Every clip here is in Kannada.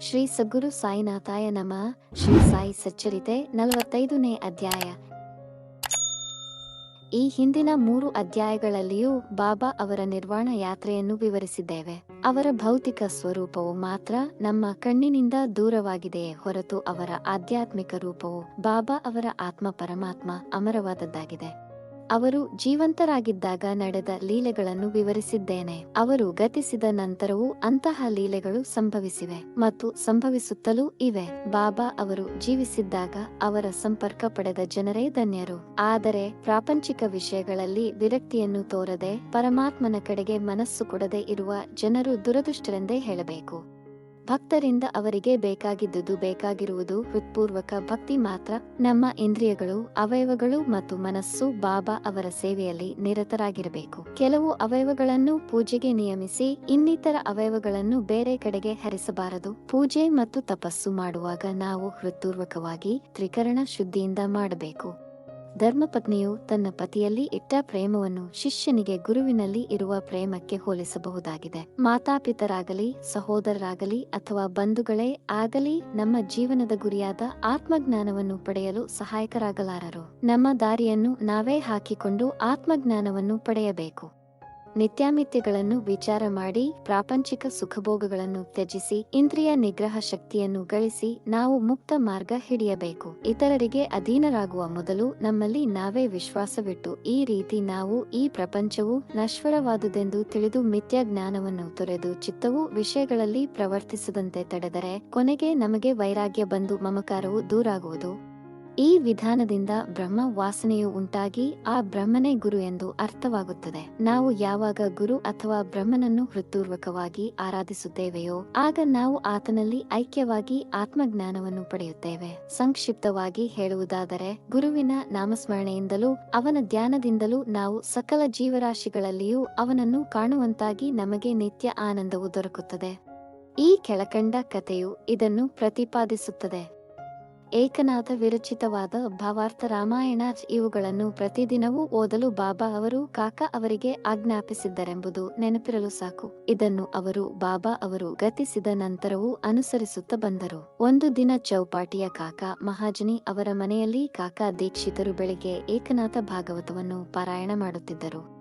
ಶ್ರೀ ಸಗುರು ಸಾಯಿನಾಥಾಯ ನಮಃ. ಶ್ರೀ ಸಾಯಿ ಸಚ್ಚರಿತೆ ನಲವತ್ತೈದನೇ ಅಧ್ಯಾಯ. ಈ ಹಿಂದಿನ ಮೂರು ಅಧ್ಯಾಯಗಳಲ್ಲಿಯೂ ಬಾಬಾ ಅವರ ನಿರ್ವಾಣ ಯಾತ್ರೆಯನ್ನು ವಿವರಿಸಿದ್ದೇವೆ. ಅವರ ಭೌತಿಕ ಸ್ವರೂಪವು ಮಾತ್ರ ನಮ್ಮ ಕಣ್ಣಿನಿಂದ ದೂರವಾಗಿದೆಯೇ ಹೊರತು ಅವರ ಆಧ್ಯಾತ್ಮಿಕ ರೂಪವು ಬಾಬಾ ಅವರ ಆತ್ಮ ಪರಮಾತ್ಮ ಅಮರವಾದದ್ದಾಗಿದೆ. ಅವರು ಜೀವಂತರಾಗಿದ್ದಾಗ ನಡೆದ ಲೀಲೆಗಳನ್ನು ವಿವರಿಸಿದ್ದೇನೆ. ಅವರು ಗತಿಸಿದ ನಂತರವೂ ಅಂತಹ ಲೀಲೆಗಳು ಸಂಭವಿಸಿವೆ ಮತ್ತು ಸಂಭವಿಸುತ್ತಲೂ ಇವೆ. ಬಾಬಾ ಅವರು ಜೀವಿಸಿದ್ದಾಗ ಅವರ ಸಂಪರ್ಕ ಪಡೆದ ಜನರೇ ಧನ್ಯರು. ಆದರೆ ಪ್ರಾಪಂಚಿಕ ವಿಷಯಗಳಲ್ಲಿ ವಿರಕ್ತಿಯನ್ನು ತೋರದೆ ಪರಮಾತ್ಮನ ಕಡೆಗೆ ಮನಸ್ಸು ಕೊಡದೆ ಇರುವ ಜನರು ದುರದೃಷ್ಟರೆಂದೇ ಹೇಳಬೇಕು. ಭಕ್ತರಿಂದ ಅವರಿಗೆ ಬೇಕಾಗಿದ್ದುದು ಬೇಕಾಗಿರುವುದು ಹೃತ್ಪೂರ್ವಕ ಭಕ್ತಿ ಮಾತ್ರ. ನಮ್ಮ ಇಂದ್ರಿಯಗಳು, ಅವಯವಗಳು ಮತ್ತು ಮನಸ್ಸು ಬಾಬಾ ಅವರ ಸೇವೆಯಲ್ಲಿ ನಿರತರಾಗಿರಬೇಕು. ಕೆಲವು ಅವಯವಗಳನ್ನು ಪೂಜೆಗೆ ನಿಯಮಿಸಿ, ಇನ್ನಿತರ ಅವಯವಗಳನ್ನು ಬೇರೆ ಕಡೆಗೆ ಹರಿಸಬಾರದು. ಪೂಜೆ ಮತ್ತು ತಪಸ್ಸು ಮಾಡುವಾಗ ನಾವು ಹೃತ್ಪೂರ್ವಕವಾಗಿ ತ್ರಿಕರಣ ಶುದ್ಧಿಯಿಂದ ಮಾಡಬೇಕು. ಧರ್ಮಪತ್ನಿಯು ತನ್ನ ಪತಿಯಲ್ಲಿ ಇಟ್ಟ ಪ್ರೇಮವನ್ನು ಶಿಷ್ಯನಿಗೆ ಗುರುವಿನಲ್ಲಿ ಇರುವ ಪ್ರೇಮಕ್ಕೆ ಹೋಲಿಸಬಹುದಾಗಿದೆ. ಮಾತಾಪಿತರಾಗಲಿ, ಸಹೋದರರಾಗಲಿ ಅಥವಾ ಬಂಧುಗಳೇ ಆಗಲಿ ನಮ್ಮ ಜೀವನದ ಗುರಿಯಾದ ಆತ್ಮಜ್ಞಾನವನ್ನು ಪಡೆಯಲು ಸಹಾಯಕರಾಗಲಾರರು. ನಮ್ಮ ದಾರಿಯನ್ನು ನಾವೇ ಹಾಕಿಕೊಂಡು ಆತ್ಮಜ್ಞಾನವನ್ನು ಪಡೆಯಬೇಕು. ನಿತ್ಯಾಮಿತ್ಯಗಳನ್ನು ವಿಚಾರ ಮಾಡಿ, ಪ್ರಾಪಂಚಿಕ ಸುಖಭೋಗಗಳನ್ನು ತ್ಯಜಿಸಿ, ಇಂದ್ರಿಯ ನಿಗ್ರಹ ಶಕ್ತಿಯನ್ನು ಗಳಿಸಿ, ನಾವು ಮುಕ್ತ ಮಾರ್ಗ ಹಿಡಿಯಬೇಕು. ಇತರರಿಗೆ ಅಧೀನರಾಗುವ ಮೊದಲು ನಮ್ಮಲ್ಲಿ ನಾವೇ ವಿಶ್ವಾಸವಿಟ್ಟು, ಈ ರೀತಿ ನಾವು ಈ ಪ್ರಪಂಚವು ನಶ್ವರವಾದುದೆಂದು ತಿಳಿದು ಮಿಥ್ಯ ಜ್ಞಾನವನ್ನು ತೊರೆದು ಚಿತ್ತವು ವಿಷಯಗಳಲ್ಲಿ ಪ್ರವರ್ತಿಸದಂತೆ ತಡೆದರೆ, ಕೊನೆಗೆ ನಮಗೆ ವೈರಾಗ್ಯ ಬಂದು ಮಮಕಾರವು ದೂರಾಗುವುದು. ಈ ವಿಧಾನದಿಂದ ಬ್ರಹ್ಮ ವಾಸನೆಯು ಉಂಟಾಗಿ ಆ ಬ್ರಹ್ಮನೇ ಗುರು ಎಂದು ಅರ್ಥವಾಗುತ್ತದೆ. ನಾವು ಯಾವಾಗ ಗುರು ಅಥವಾ ಬ್ರಹ್ಮನನ್ನು ಹೃತ್ಪೂರ್ವಕವಾಗಿ ಆರಾಧಿಸುತ್ತೇವೆಯೋ, ಆಗ ನಾವು ಆತನಲ್ಲಿ ಐಕ್ಯವಾಗಿ ಆತ್ಮಜ್ಞಾನವನ್ನು ಪಡೆಯುತ್ತೇವೆ. ಸಂಕ್ಷಿಪ್ತವಾಗಿ ಹೇಳುವುದಾದರೆ, ಗುರುವಿನ ನಾಮಸ್ಮರಣೆಯಿಂದಲೂ ಅವನ ಧ್ಯಾನದಿಂದಲೂ ನಾವು ಸಕಲ ಜೀವರಾಶಿಗಳಲ್ಲಿಯೂ ಅವನನ್ನು ಕಾಣುವಂತಾಗಿ ನಮಗೆ ನಿತ್ಯ ಆನಂದವು ದೊರಕುತ್ತದೆ. ಈ ಕೆಳಕಂಡ ಕಥೆಯು ಇದನ್ನು ಪ್ರತಿಪಾದಿಸುತ್ತದೆ. ಏಕನಾಥ ವಿರಚಿತವಾದ ಭಾವಾರ್ಥ ರಾಮಾಯಣ ಇವುಗಳನ್ನು ಪ್ರತಿದಿನವೂ ಓದಲು ಬಾಬಾ ಅವರು ಕಾಕಾ ಅವರಿಗೆ ಆಜ್ಞಾಪಿಸಿದ್ದರೆಂಬುದು ನೆನಪಿರಲು ಸಾಕು. ಇದನ್ನು ಅವರು ಬಾಬಾ ಅವರು ಗತಿಸಿದ ನಂತರವೂ ಅನುಸರಿಸುತ್ತಾ ಬಂದರು. ಒಂದು ದಿನ ಚೌಪಾಟಿಯ ಕಾಕಾ ಮಹಾಜನಿ ಅವರ ಮನೆಯಲ್ಲಿ ಕಾಕಾ ದೀಕ್ಷಿತರು ಬೆಳಿಗ್ಗೆ ಏಕನಾಥ ಭಾಗವತವನ್ನು ಪಾರಾಯಣ ಮಾಡುತ್ತಿದ್ದರು.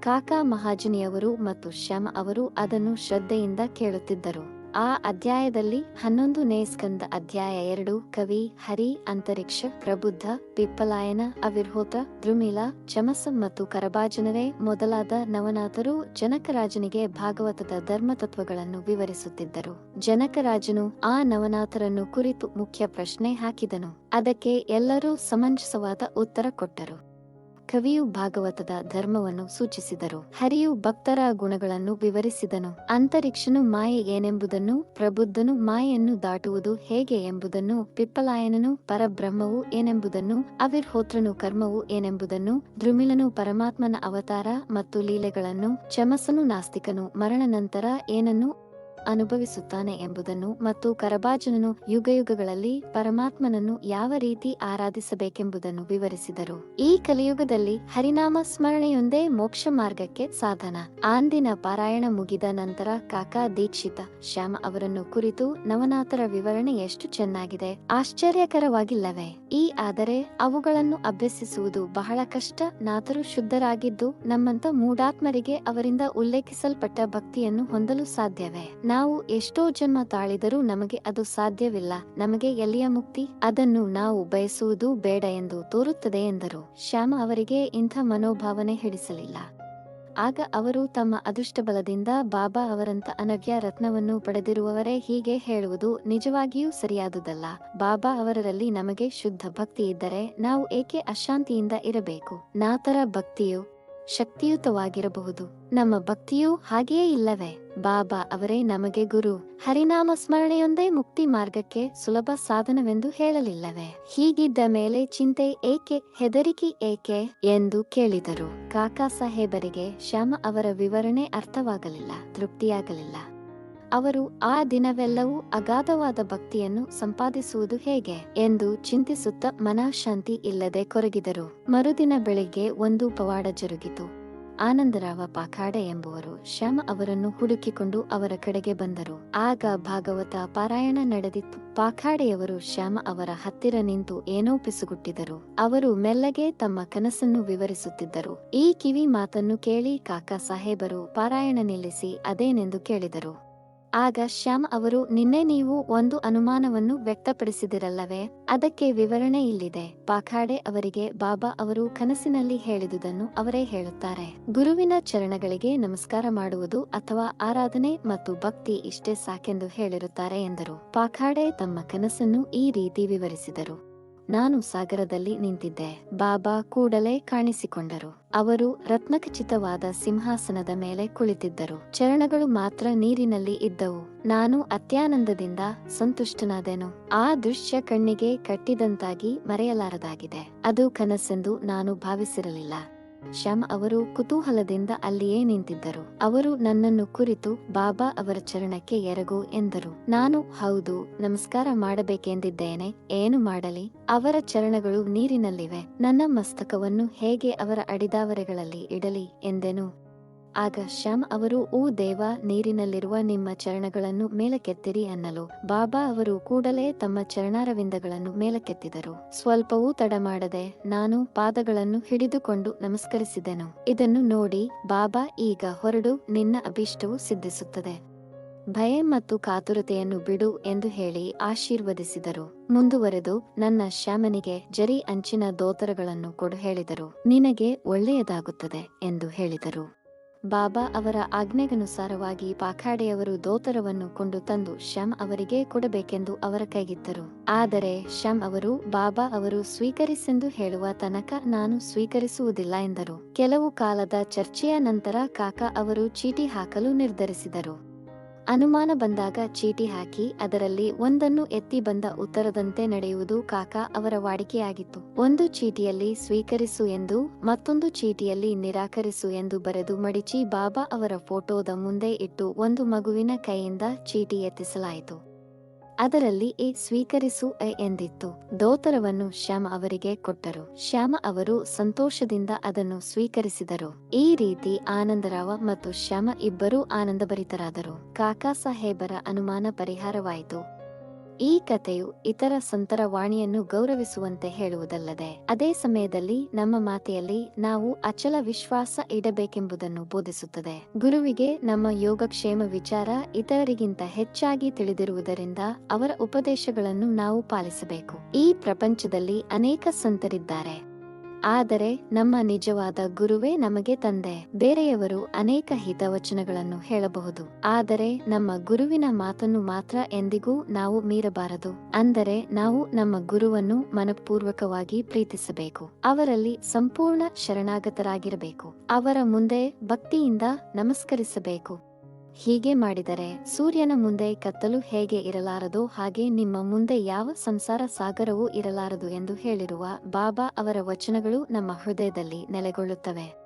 ಕಾಕಾ ಮಹಾಜನಿಯವರು ಮತ್ತು ಶ್ಯಾಮ ಅವರು ಅದನ್ನು ಶ್ರದ್ಧೆಯಿಂದ ಕೇಳುತ್ತಿದ್ದರು. ಆ ಅಧ್ಯಾಯದಲ್ಲಿ ಹನ್ನೊಂದನೇ ಸ್ಕಂದ ಅಧ್ಯಾಯ ಎರಡು, ಕವಿ ಹರಿ, ಅಂತರಿಕ್ಷ, ಪ್ರಬುದ್ಧ ಪಿಪ್ಪಲಾಯನ ಅವಿರ್ಹೋತ, ದ್ರುಮಿಲ ಚಮಸ ಮತ್ತು ಕರಬಾಜನರೇ ಮೊದಲಾದ ನವನಾಥರು ಜನಕರಾಜನಿಗೆ ಭಾಗವತದ ಧರ್ಮತತ್ವಗಳನ್ನು ವಿವರಿಸುತ್ತಿದ್ದರು. ಜನಕರಾಜನು ಆ ನವನಾಥರನ್ನು ಕುರಿತು ಮುಖ್ಯ ಪ್ರಶ್ನೆ ಹಾಕಿದನು. ಅದಕ್ಕೆ ಎಲ್ಲರೂ ಸಮಂಜಸವಾದ ಉತ್ತರ ಕೊಟ್ಟರು. ಕವಿಯು ಭಾಗವತದ ಧರ್ಮವನ್ನು ಸೂಚಿಸಿದರು. ಹರಿಯು ಭಕ್ತರ ಗುಣಗಳನ್ನು ವಿವರಿಸಿದನು. ಅಂತರಿಕ್ಷನು ಮಾಯೆ ಏನೆಂಬುದನ್ನು, ಪ್ರಬುದ್ಧನು ಮಾಯೆಯನ್ನು ದಾಟುವುದು ಹೇಗೆ ಎಂಬುದನ್ನು ಪಿಪ್ಪಲಾಯನನು ಪರಬ್ರಹ್ಮವು ಏನೆಂಬುದನ್ನು, ಅವಿರ್ಹೋತ್ರನು ಕರ್ಮವು ಏನೆಂಬುದನ್ನು ದ್ರುಮಿಲನು ಪರಮಾತ್ಮನ ಅವತಾರ ಮತ್ತು ಲೀಲೆಗಳನ್ನು ಚಮಸನು ನಾಸ್ತಿಕನು ಮರಣ ನಂತರ ಏನನ್ನು ಅನುಭವಿಸುತ್ತಾನೆ ಎಂಬುದನ್ನು ಮತ್ತು ಕರಬಾಜನನು ಯುಗಯುಗಗಳಲ್ಲಿ ಪರಮಾತ್ಮನನ್ನು ಯಾವ ರೀತಿ ಆರಾಧಿಸಬೇಕೆಂಬುದನ್ನು ವಿವರಿಸಿದರು. ಈ ಕಲಿಯುಗದಲ್ಲಿ ಹರಿನಾಮ ಸ್ಮರಣೆಯೊಂದೇ ಮೋಕ್ಷ ಮಾರ್ಗಕ್ಕೆ ಸಾಧನ. ಆಂದಿನ ಪಾರಾಯಣ ಮುಗಿದ ನಂತರ ಕಾಕಾ ದೀಕ್ಷಿತ, ಶ್ಯಾಮ ಅವರನ್ನು ಕುರಿತು ನವನಾಥರ ವಿವರಣೆ ಎಷ್ಟು ಚೆನ್ನಾಗಿದೆ, ಆಶ್ಚರ್ಯಕರವಾಗಿಲ್ಲವೇ? ಈ ಆದರೆ ಅವುಗಳನ್ನು ಅಭ್ಯಸಿಸುವುದು ಬಹಳ ಕಷ್ಟ ನಾಥರು ಶುದ್ಧರಾಗಿದ್ದು ನಮ್ಮಂತ ಮೂಢಾತ್ಮರಿಗೆ ಅವರಿಂದ ಉಲ್ಲೇಖಿಸಲ್ಪಟ್ಟ ಭಕ್ತಿಯನ್ನು ಹೊಂದಲು ಸಾಧ್ಯವೇ? ನಾವು ಎಷ್ಟೋ ಜನ್ಮ ತಾಳಿದರೂ ನಮಗೆ ಅದು ಸಾಧ್ಯವಿಲ್ಲ. ನಮಗೆ ಎಲ್ಲಿಯ ಮುಕ್ತಿ? ಅದನ್ನು ನಾವು ಬಯಸುವುದು ಬೇಡ ಎಂದು ತೋರುತ್ತದೆ ಎಂದರು. ಶ್ಯಾಮ ಅವರಿಗೆ ಇಂಥ ಮನೋಭಾವನೆ ಹಿಡಿಸಲಿಲ್ಲ ಆಗ ಅವರು ತಮ್ಮ ಅದೃಷ್ಟ ಬಲದಿಂದ ಬಾಬಾ ಅವರಂತ ಅನವ್ಯ ರತ್ನವನ್ನು ಪಡೆದಿರುವವರೇ ಹೀಗೆ ಹೇಳುವುದು ನಿಜವಾಗಿಯೂ ಸರಿಯಾದುದಲ್ಲ. ಬಾಬಾ ಅವರಲ್ಲಿ ನಮಗೆ ಶುದ್ಧ ಭಕ್ತಿ ಇದ್ದರೆ ನಾವು ಏಕೆ ಅಶಾಂತಿಯಿಂದ ಇರಬೇಕು? ನಾತರ ಭಕ್ತಿಯು ಶಕ್ತಿಯುತವಾಗಿರಬಹುದು. ನಮ್ಮ ಭಕ್ತಿಯೂ ಹಾಗೆಯೇ ಇಲ್ಲವೇ? ಬಾಬಾ ಅವರೇ ನಮಗೆ ಗುರು. ಹರಿನಾಮ ಸ್ಮರಣೆಯೊಂದೇ ಮುಕ್ತಿ ಮಾರ್ಗಕ್ಕೆ ಸುಲಭ ಸಾಧನವೆಂದು ಹೇಳಲಿಲ್ಲವೇ? ಹೀಗಿದ್ದ ಮೇಲೆ ಚಿಂತೆ ಏಕೆ, ಹೆದರಿಕೆ ಏಕೆ ಎಂದು ಕೇಳಿದರು. ಕಾಕಾ ಸಾಹೇಬರಿಗೆ ಶ್ಯಾಮ ಅವರ ವಿವರಣೆ ಅರ್ಥವಾಗಲಿಲ್ಲ, ತೃಪ್ತಿಯಾಗಲಿಲ್ಲ. ಅವರು ಆ ದಿನವೆಲ್ಲವೂ ಅಗಾಧವಾದ ಭಕ್ತಿಯನ್ನು ಸಂಪಾದಿಸುವುದು ಹೇಗೆ ಎಂದು ಚಿಂತಿಸುತ್ತ ಮನಃಶಾಂತಿ ಇಲ್ಲದೆ ಕೊರಗಿದರು. ಮರುದಿನ ಬೆಳಿಗ್ಗೆ ಒಂದು ಪವಾಡ ಜರುಗಿತು. ಆನಂದರಾವ ಪಾಖಾಡೆ ಎಂಬುವರು ಶ್ಯಾಮ ಅವರನ್ನು ಹುಡುಕಿಕೊಂಡು ಅವರ ಕಡೆಗೆ ಬಂದರು. ಆಗ ಭಾಗವತ ಪಾರಾಯಣ ನಡೆದಿತ್ತು. ಪಾಖಾಡೆಯವರು ಶ್ಯಾಮ ಅವರ ಹತ್ತಿರ ನಿಂತು ಏನೋ ಪಿಸುಗುಟ್ಟಿದರು. ಅವರು ಮೆಲ್ಲಗೆ ತಮ್ಮ ಕನಸನ್ನು ವಿವರಿಸುತ್ತಿದ್ದರು. ಈ ಕಿವಿ ಮಾತನ್ನು ಕೇಳಿ ಕಾಕಾ ಸಾಹೇಬರು ಪಾರಾಯಣ ನಿಲ್ಲಿಸಿ ಅದೇನೆಂದು ಕೇಳಿದರು. ಆಗ ಶ್ಯಾಮ್ ಅವರು, ನಿನ್ನೆ ನೀವು ಒಂದು ಅನುಮಾನವನ್ನು ವ್ಯಕ್ತಪಡಿಸಿದಿರಲ್ಲವೇ? ಅದಕ್ಕೆ ವಿವರಣೆ ಇಲ್ಲಿದೆ. ಪಾಖಾಡೆ ಅವರಿಗೆ, ಬಾಬಾ ಅವರು ಕನಸಿನಲ್ಲಿ ಹೇಳಿದುದನ್ನು ಅವರೇ ಹೇಳುತ್ತಾರೆ. ಗುರುವಿನ ಚರಣಗಳಿಗೆ ನಮಸ್ಕಾರ ಮಾಡುವುದು ಅಥವಾ ಆರಾಧನೆ ಮತ್ತು ಭಕ್ತಿ ಇಷ್ಟೇ ಸಾಕೆಂದು ಹೇಳಿರುತ್ತಾರೆ ಎಂದರು. ಪಾಖಾಡೆ ತಮ್ಮ ಕನಸನ್ನು ಈ ರೀತಿ ವಿವರಿಸಿದರು. ನಾನು ಸಾಗರದಲ್ಲಿ ನಿಂತಿದ್ದೆ. ಬಾಬಾ ಕೂಡಲೇ ಕಾಣಿಸಿಕೊಂಡರು. ಅವರು ರತ್ನಖಚಿತವಾದ ಸಿಂಹಾಸನದ ಮೇಲೆ ಕುಳಿತಿದ್ದರು. ಚರಣಗಳು ಮಾತ್ರ ನೀರಿನಲ್ಲಿ ಇದ್ದವು. ನಾನು ಅತ್ಯಾನಂದದಿಂದ ಸಂತುಷ್ಟನಾದೆನು. ಆ ದೃಶ್ಯ ಕಣ್ಣಿಗೆ ಕಟ್ಟಿದಂತಾಗಿ ಮರೆಯಲಾರದಾಗಿದೆ. ಅದು ಕನಸೆಂದು ನಾನು ಭಾವಿಸಿರಲಿಲ್ಲ. ಶ್ಯಾಮ್ ಅವರು ಕುತೂಹಲದಿಂದ ಅಲ್ಲಿಯೇ ನಿಂತಿದ್ದರು. ಅವರು ನನ್ನನ್ನು ಕುರಿತು, ಬಾಬಾ ಅವರ ಚರಣಕ್ಕೆ ಎರಗು ಎಂದರು. ನಾನು ಹೌದು, ನಮಸ್ಕಾರ ಮಾಡಬೇಕೆಂದಿದ್ದೇನೆ, ಏನು ಮಾಡಲಿ? ಅವರ ಚರಣಗಳು ನೀರಿನಲ್ಲಿವೆ. ನನ್ನ ಮಸ್ತಕವನ್ನು ಹೇಗೆ ಅವರ ಅಡಿದಾವರೆಗಳಲ್ಲಿ ಇಡಲಿ ಎಂದೆನು? ಆಗ ಶ್ಯಾಮ್ ಅವರು, ಓ ದೇವ, ನೀರಿನಲ್ಲಿರುವ ನಿಮ್ಮ ಚರಣಗಳನ್ನು ಮೇಲಕ್ಕೆತ್ತಿರಿ ಅನ್ನಲು. ಬಾಬಾ ಅವರು ಕೂಡಲೇ ತಮ್ಮ ಚರಣಾರವಿಂದಗಳನ್ನು ಮೇಲಕ್ಕೆತ್ತಿದರು. ಸ್ವಲ್ಪವೂ ತಡ ಮಾಡದೆ ನಾನು ಪಾದಗಳನ್ನು ಹಿಡಿದುಕೊಂಡು ನಮಸ್ಕರಿಸಿದೆನು. ಇದನ್ನು ನೋಡಿ ಬಾಬಾ ಈಗ ಹೊರಡು, ನಿನ್ನ ಅಭೀಷ್ಟವು ಸಿದ್ಧಿಸುತ್ತದೆ. ಭಯ ಮತ್ತು ಕಾತುರತೆಯನ್ನು ಬಿಡು ಎಂದು ಹೇಳಿ ಆಶೀರ್ವದಿಸಿದರು. ಮುಂದುವರೆದು ನನ್ನ ಶ್ಯಾಮನಿಗೆ ಜರಿ ಅಂಚಿನ ದೋತರಗಳನ್ನು ಕೊಡು ಹೇಳಿದರು. ನಿನಗೆ ಒಳ್ಳೆಯದಾಗುತ್ತದೆ ಎಂದು ಹೇಳಿದರು. ಬಾಬಾ ಅವರ ಆಜ್ಞೆಗನುಸಾರವಾಗಿ ಪಾಖಾಡೆಯವರು ದೋತರವನ್ನು ಕೊಂಡು ತಂದು ಶ್ಯಾಮ್ ಅವರಿಗೆ ಕೊಡಬೇಕೆಂದು ಅವರ ಕೈಗಿತ್ತರು ಆದರೆ ಶಮ್ ಅವರು, ಬಾಬಾ ಅವರು ಸ್ವೀಕರಿಸೆಂದು ಹೇಳುವ ತನಕ ನಾನು ಸ್ವೀಕರಿಸುವುದಿಲ್ಲ ಎಂದರು. ಕೆಲವು ಕಾಲದ ಚರ್ಚೆಯ ನಂತರ ಕಾಕಾ ಅವರು ಚೀಟಿ ಹಾಕಲು ನಿರ್ಧರಿಸಿದರು. ಅನುಮಾನ ಬಂದಾಗ ಚೀಟಿ ಹಾಕಿ ಅದರಲ್ಲಿ ಒಂದನ್ನು ಎತ್ತಿ ಬಂದ ಉತ್ತರದಂತೆ ನಡೆಯುವುದು ಕಾಕಾ ಅವರ ವಾಡಿಕೆಯಾಗಿತ್ತು. ಒಂದು ಚೀಟಿಯಲ್ಲಿ ಸ್ವೀಕರಿಸು ಎಂದು, ಮತ್ತೊಂದು ಚೀಟಿಯಲ್ಲಿ ನಿರಾಕರಿಸು ಎಂದು ಬರೆದು ಮಡಿಚಿ ಬಾಬಾ ಅವರ ಫೋಟೋದ ಮುಂದೆ ಇಟ್ಟು ಒಂದು ಮಗುವಿನ ಕೈಯಿಂದ ಚೀಟಿ ಎತ್ತಿಸಲಾಯಿತು. ಅದರಲ್ಲಿ ಎ ಸ್ವೀಕರಿಸು ಎ ಎಂದಿತ್ತು. ದೋತರವನ್ನು ಶ್ಯಾಮ ಅವರಿಗೆ ಕೊಟ್ಟರು. ಶ್ಯಾಮ ಅವರು ಸಂತೋಷದಿಂದ ಅದನ್ನು ಸ್ವೀಕರಿಸಿದರು. ಈ ರೀತಿ ಆನಂದರಾವ ಮತ್ತು ಶ್ಯಾಮ ಇಬ್ಬರೂ ಆನಂದಭರಿತರಾದರು. ಕಾಕಾ ಸಾಹೇಬರ ಅನುಮಾನ ಪರಿಹಾರವಾಯಿತು. ಈ ಕಥೆಯು ಇತರ ಸಂತರ ವಾಣಿಯನ್ನು ಗೌರವಿಸುವಂತೆ ಹೇಳುವುದಲ್ಲದೆ, ಅದೇ ಸಮಯದಲ್ಲಿ ನಮ್ಮ ಮಾತೆಯಲ್ಲಿ ನಾವು ಅಚಲ ವಿಶ್ವಾಸ ಇಡಬೇಕೆಂಬುದನ್ನು ಬೋಧಿಸುತ್ತದೆ. ಗುರುವಿಗೆ ನಮ್ಮ ಯೋಗಕ್ಷೇಮ ವಿಚಾರ ಇತರರಿಗಿಂತ ಹೆಚ್ಚಾಗಿ ತಿಳಿದಿರುವುದರಿಂದ ಅವರ ಉಪದೇಶಗಳನ್ನು ನಾವು ಪಾಲಿಸಬೇಕು. ಈ ಪ್ರಪಂಚದಲ್ಲಿ ಅನೇಕ ಸಂತರಿದ್ದಾರೆ. ಆದರೆ ನಮ್ಮ ನಿಜವಾದ ಗುರುವೇ ನಮಗೆ ತಂದೆ. ಬೇರೆಯವರು ಅನೇಕ ಹಿತವಚನಗಳನ್ನು ಹೇಳಬಹುದು. ಆದರೆ ನಮ್ಮ ಗುರುವಿನ ಮಾತನ್ನು ಮಾತ್ರ ಎಂದಿಗೂ ನಾವು ಮೀರಬಾರದು. ಅಂದರೆ ನಾವು ನಮ್ಮ ಗುರುವನ್ನು ಮನಪೂರ್ವಕವಾಗಿ ಪ್ರೀತಿಸಬೇಕು. ಅವರಲ್ಲಿ ಸಂಪೂರ್ಣ ಶರಣಾಗತರಾಗಿರಬೇಕು. ಅವರ ಮುಂದೆ ಭಕ್ತಿಯಿಂದ ನಮಸ್ಕರಿಸಬೇಕು. ಹೀಗೆ ಮಾಡಿದರೆ ಸೂರ್ಯನ ಮುಂದೆ ಕತ್ತಲು ಹೇಗೆ ಇರಲಾರದೋ ಹಾಗೆ ನಿಮ್ಮ ಮುಂದೆ ಯಾವ ಸಂಸಾರ ಸಾಗರವೂ ಇರಲಾರದು ಎಂದು ಹೇಳಿರುವ ಬಾಬಾ ಅವರ ವಚನಗಳು ನಮ್ಮ ಹೃದಯದಲ್ಲಿ ನೆಲೆಗೊಳ್ಳುತ್ತವೆ.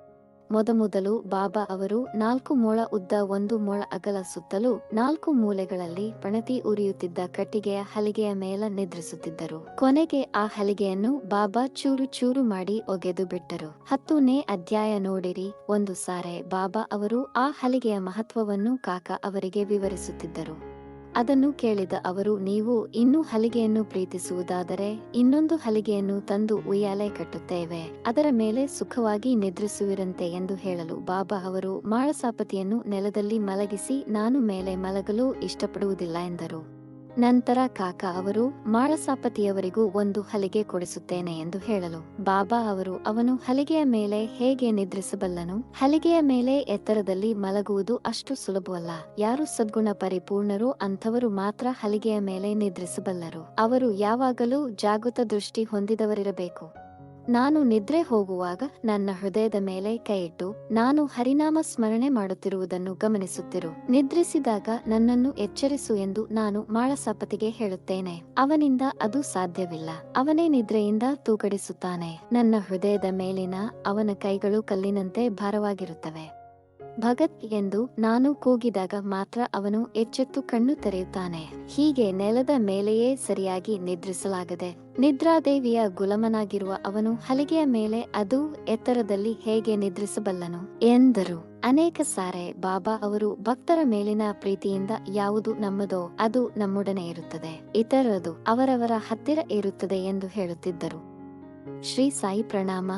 ಮೊದಮೊದಲು ಬಾಬಾ ಅವರು ನಾಲ್ಕು ಮೊಳ ಉದ್ದ ಒಂದು ಮೊಳ ಅಗಲ ಸುತ್ತಲೂ ನಾಲ್ಕು ಮೂಲೆಗಳಲ್ಲಿ ಪಣತಿ ಉರಿಯುತ್ತಿದ್ದ ಕಟ್ಟಿಗೆಯ ಹಲಿಗೆಯ ಮೇಲ ನಿದ್ರಿಸುತ್ತಿದ್ದರು. ಕೊನೆಗೆ ಆ ಹಲಿಗೆಯನ್ನು ಬಾಬಾ ಚೂರು ಚೂರು ಮಾಡಿ ಒಗೆದು ಬಿಟ್ಟರು. ಹತ್ತನೇ ಅಧ್ಯಾಯ ನೋಡಿರಿ, ಒಂದು ಸಾರೆ ಬಾಬಾ ಅವರು ಆ ಹಲಿಗೆಯ ಮಹತ್ವವನ್ನು ಕಾಕ ಅವರಿಗೆ ವಿವರಿಸುತ್ತಿದ್ದರು. ಅದನ್ನು ಕೇಳಿದ ಅವರು, ನೀವು ಇನ್ನೂ ಹಲಿಗೆಯನ್ನು ಪ್ರೀತಿಸುವುದಾದರೆ ಇನ್ನೊಂದು ಹಲಿಗೆಯನ್ನು ತಂದು ಉಯ್ಯಾಲೆ ಕಟ್ಟುತ್ತೇವೆ. ಅದರ ಮೇಲೆ ಸುಖವಾಗಿ ನಿದ್ರಿಸುವಿರಂತೆ ಎಂದು ಹೇಳಲು ಬಾಬಾ ಅವರು ಮಾಳಸಾಪತಿಯನ್ನು ನೆಲದಲ್ಲಿ ಮಲಗಿಸಿ, ನಾನು ಮೇಲೆ ಮಲಗಲು ಇಷ್ಟಪಡುವುದಿಲ್ಲ ಎಂದರು. ನಂತರ ಕಾಕ ಅವರು, ಮಾಳಸಾಪತಿಯವರಿಗೂ ಒಂದು ಹಲಿಗೆ ಕೊಡಿಸುತ್ತೇನೆ ಎಂದು ಹೇಳಲು. ಬಾಬಾ ಅವರು, ಅವನು ಹಲಿಗೆಯ ಮೇಲೆ ಹೇಗೆ ನಿದ್ರಿಸಬಲ್ಲನು? ಹಲಿಗೆಯ ಮೇಲೆ ಎತ್ತರದಲ್ಲಿ ಮಲಗುವುದು ಅಷ್ಟು ಸುಲಭವಲ್ಲ. ಯಾರು ಸದ್ಗುಣ ಪರಿಪೂರ್ಣರು ಅಂಥವರು ಮಾತ್ರ ಹಲಿಗೆಯ ಮೇಲೆ ನಿದ್ರಿಸಬಲ್ಲರು. ಅವರು ಯಾವಾಗಲೂ ಜಾಗೃತ ದೃಷ್ಟಿ ಹೊಂದಿದವರಿರಬೇಕು. ನಾನು ನಿದ್ರೆ ಹೋಗುವಾಗ ನನ್ನ ಹೃದಯದ ಮೇಲೆ ಕೈಯಿಟ್ಟು, ನಾನು ಹರಿನಾಮ ಸ್ಮರಣೆ ಮಾಡುತ್ತಿರುವುದನ್ನು ಗಮನಿಸುತ್ತಿರು. ನಿದ್ರಿಸಿದಾಗ ನನ್ನನ್ನು ಎಚ್ಚರಿಸು ಎಂದು ನಾನು ಮಾಳಸಪತಿಗೆ ಹೇಳುತ್ತೇನೆ. ಅವನಿಂದ ಅದು ಸಾಧ್ಯವಿಲ್ಲ. ಅವನೇ ನಿದ್ರೆಯಿಂದ ತೂಕಡಿಸುತ್ತಾನೆ. ನನ್ನ ಹೃದಯದ ಮೇಲಿನ ಅವನ ಕೈಗಳು ಕಲ್ಲಿನಂತೆ ಭಾರವಾಗಿರುತ್ತವೆ. ಭಗತ್ ಎಂದು ನಾನು ಕೂಗಿದಾಗ ಮಾತ್ರ ಅವನು ಎಚ್ಚೆತ್ತು ಕಣ್ಣು ತೆರೆಯುತ್ತಾನೆ. ಹೀಗೆ ನೆಲದ ಮೇಲೆಯೇ ಸರಿಯಾಗಿ ನಿದ್ರಿಸಲಾಗದೆ ನಿದ್ರಾದೇವಿಯ ಗುಲಮನಾಗಿರುವ ಅವನು ಹಲಿಗೆಯ ಮೇಲೆ ಅದು ಎತ್ತರದಲ್ಲಿ ಹೇಗೆ ನಿದ್ರಿಸಬಲ್ಲನು? ಎಂದರು. ಅನೇಕ ಸಾರೆ, ಬಾಬಾ ಅವರು ಭಕ್ತರ ಮೇಲಿನ ಪ್ರೀತಿಯಿಂದ ಯಾವುದು ನಮ್ಮದೋ ಅದು ನಮ್ಮೊಡನೆ ಇರುತ್ತದೆ. ಇತರದು ಅವರವರ ಹತ್ತಿರ ಇರುತ್ತದೆ ಎಂದು ಹೇಳುತ್ತಿದ್ದರು. ಶ್ರೀ ಸಾಯಿ ಪ್ರಣಾಮ.